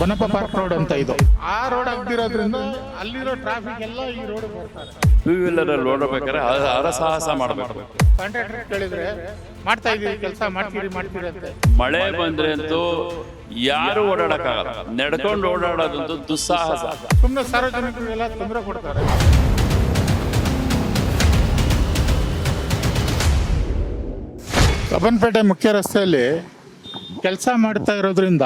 Banappa park road ಅಂತ ಇದು. ಆ ರೋಡ್ ಆಗ್ತಿರೋದ್ರಿಂದ ಅಲ್ಲಿರೋ ಟ್ರಾಫಿಕ್ ಎಲ್ಲ ಈ ರೋಡ್ ಬರ್ತಾರೆ ಟೂ ವೀಲರಲ್ಲಿ ಓಡಬೇಕಾದ್ರೆ ಅ- ಹರಸಾಹಸ ಮಾಡಬೇಕು. ಕಾಂಟ್ರಾಕ್ಟರ್ ಕೇಳಿದ್ರೆ ಮಾಡ್ತಾ ಇದೀವಿ ಕೆಲಸ ಮಾಡ್ತೀರಿ ಮಾಡ್ತೀರಿ ಅಂತ. ಮಳೆ ಬಂದ್ರೆ ಅಂತೂ ಯಾರು ಓಡಾಡಕ್ಕಾಗಲ್ಲ. ನಡ್ಕೊಂಡು ಓಡಾಡೋದಂತೂ ದುಸ್ಸಾಹಸ. ಸುಮ್ಮನೆ ಸಾರ್ವಜನಿಕರಿಗೆಲ್ಲ ತೊಂದರೆ ಕೊಡ್ತಾರೆ. ಕಬ್ಬನ್ಪೇಟೆ ಮುಖ್ಯ ರಸ್ತೆಯಲ್ಲಿ ಕೆಲಸ ಮಾಡ್ತಾ ಇರೋದ್ರಿಂದ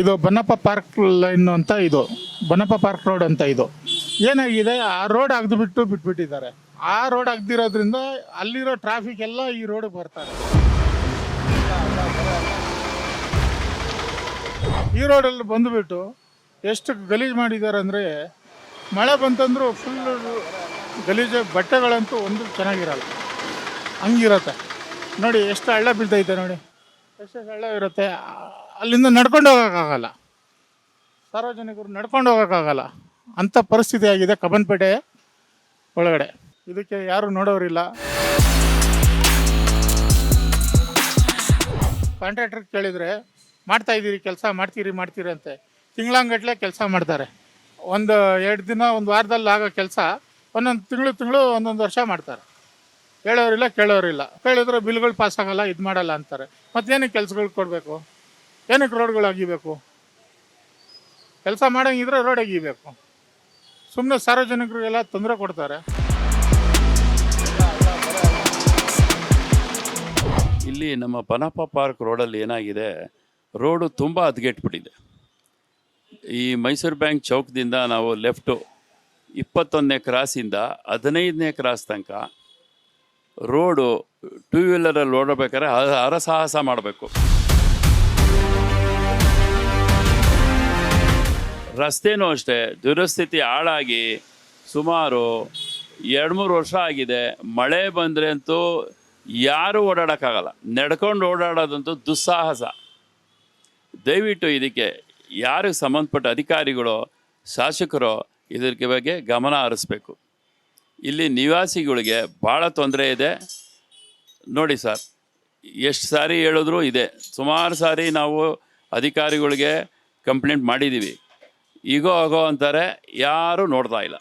ಇದು ಬನ್ನಪ್ಪ ಪಾರ್ಕ್ ಲೈನ್ ಅಂತ ಇದು. ಬನ್ನಪ್ಪ ಪಾರ್ಕ್ ರೋಡ್ ಅಂತ ಇದು. ಏನಾಗಿದೆ? ಆ ರೋಡ್ ಅಗ್ದು ಬಿಟ್ಟು ಬಿಟ್ಬಿಟ್ಟಿದ್ದಾರೆ. ಆ ರೋಡ್ ಅಗ್ದಿರೋದ್ರಿಂದ ಅಲ್ಲಿರೋ ಟ್ರಾಫಿಕ್ ಎಲ್ಲ ಈ ರೋಡ್ಗೆ ಬರ್ತಾರೆ ಈ ರೋಡಲ್ಲಿ ಬಂದುಬಿಟ್ಟು ಎಷ್ಟು ಗಲೀಜು ಮಾಡಿದ್ದಾರೆ ಅಂದರೆ ಮಳೆ ಬಂತಂದ್ರೂ ಫುಲ್ ಗಲೀಜು, ಬಟ್ಟೆಗಳಂತೂ ಒಂದು ಚೆನ್ನಾಗಿರಲ್ಲ. ಹಂಗಿರತ್ತೆ. ನೋಡಿ, ಎಷ್ಟು ಹಳ್ಳ ಬೀಳ್ತೈತೆ ನೋಡಿ. ಎಷ್ಟು ಹಳ್ಳ ಇರುತ್ತೆ? ಅಲ್ಲಿಂದ ನಡ್ಕೊಂಡು ಹೋಗೋಕ್ಕಾಗಲ್ಲ. ಸಾರ್ವಜನಿಕರು ನಡ್ಕೊಂಡು ಹೋಗೋಕ್ಕಾಗಲ್ಲ. ಅಂಥ ಪರಿಸ್ಥಿತಿ ಆಗಿದೆ ಕಬ್ಬನ್ಪೇಟೆ ಒಳಗಡೆ. ಇದಕ್ಕೆ ಯಾರು ನೋಡೋರಿಲ್ಲ. ಕಾಂಟ್ರಾಕ್ಟರ್ ಕೇಳಿದರೆ, ಮಾಡ್ತಾ ಇದ್ದೀರಿ, ಕೆಲಸ ಮಾಡ್ತೀರಿ ಮಾಡ್ತೀರಿ ಅಂತೆ. ತಿಂಗಳಂಗಟ್ಲೆ ಕೆಲಸ ಮಾಡ್ತಾರೆ. ಒಂದು ಎರಡು ದಿನ, ಒಂದು ವಾರದಲ್ಲಿ ಆಗೋ ಕೆಲಸ, ಒಂದೊಂದು ತಿಂಗಳು ತಿಂಗಳು, ಒಂದೊಂದು ವರ್ಷ ಮಾಡ್ತಾರೆ. ಹೇಳೋರಿಲ್ಲ, ಕೇಳೋರಿಲ್ಲ. ಕೇಳಿದ್ರೆ ಬಿಲ್ಗಳು ಪಾಸ್ ಆಗೋಲ್ಲ ಇದು ಮಾಡಲ್ಲ ಅಂತಾರೆ. ಮತ್ತೇನು ಕೆಲಸಗಳು ಕೊಡಬೇಕು? ಏನಕ್ಕೆ ರೋಡ್ಗಳು ಅಗಿಬೇಕು ಕೆಲಸ ಮಾಡೋಂಗಿದ್ರೆ ರೋಡ್ ಅಗಿಬೇಕು ಸುಮ್ಮನೆ ಸಾರ್ವಜನಿಕರಿಗೆಲ್ಲ ತೊಂದರೆ ಕೊಡ್ತಾರೆ. ಇಲ್ಲಿ ನಮ್ಮ ಪನಪ ಪಾರ್ಕ್ ರೋಡಲ್ಲಿ ಏನಾಗಿದೆ? ರೋಡು ತುಂಬ ಹದಗೆಟ್ಬಿಟ್ಟಿದೆ. ಈ ಮೈಸೂರು ಬ್ಯಾಂಕ್ ಚೌಕದಿಂದ ನಾವು ಲೆಫ್ಟು ಇಪ್ಪತ್ತೊಂದನೇ ಕ್ರಾಸಿಂದ ಹದಿನೈದನೇ ಕ್ರಾಸ್ ತನಕ ರೋಡು ಟೂ ವೀಲರಲ್ಲಿ ಓಡಬೇಕಾದ್ರೆ ಹರಸಾಹಸ ಮಾಡಬೇಕು. ರಸ್ತೆನೂ ಅಷ್ಟೇ, ದುರಸ್ಥಿತಿ ಹಾಳಾಗಿ ಸುಮಾರು ಎರಡು ಮೂರು ವರ್ಷ ಆಗಿದೆ. ಮಳೆ ಬಂದರೆ ಅಂತೂ ಯಾರೂ ಓಡಾಡೋಕ್ಕಾಗಲ್ಲ. ನಡ್ಕೊಂಡು ಓಡಾಡೋದಂತೂ ದುಸ್ಸಾಹಸ. ದಯವಿಟ್ಟು ಇದಕ್ಕೆ ಯಾರಿಗೆ ಸಂಬಂಧಪಟ್ಟ ಅಧಿಕಾರಿಗಳು, ಶಾಸಕರು ಇದಕ್ಕೆ ಬಗ್ಗೆ ಗಮನ ಹರಿಸ್ಬೇಕು. ಇಲ್ಲಿ ನಿವಾಸಿಗಳಿಗೆ ಭಾಳ ತೊಂದರೆ ಇದೆ. ನೋಡಿ ಸರ್, ಎಷ್ಟು ಸಾರಿ ಹೇಳಿದ್ರು ಇದೆ. ಸುಮಾರು ಸಾರಿ ನಾವು ಅಧಿಕಾರಿಗಳಿಗೆ ಕಂಪ್ಲೇಂಟ್ ಮಾಡಿದ್ದೀವಿ. ಈಗೋ ಆಗೋ ಅಂತಾರೆ ಯಾರೂ ನೋಡ್ತಾ ಇಲ್ಲ.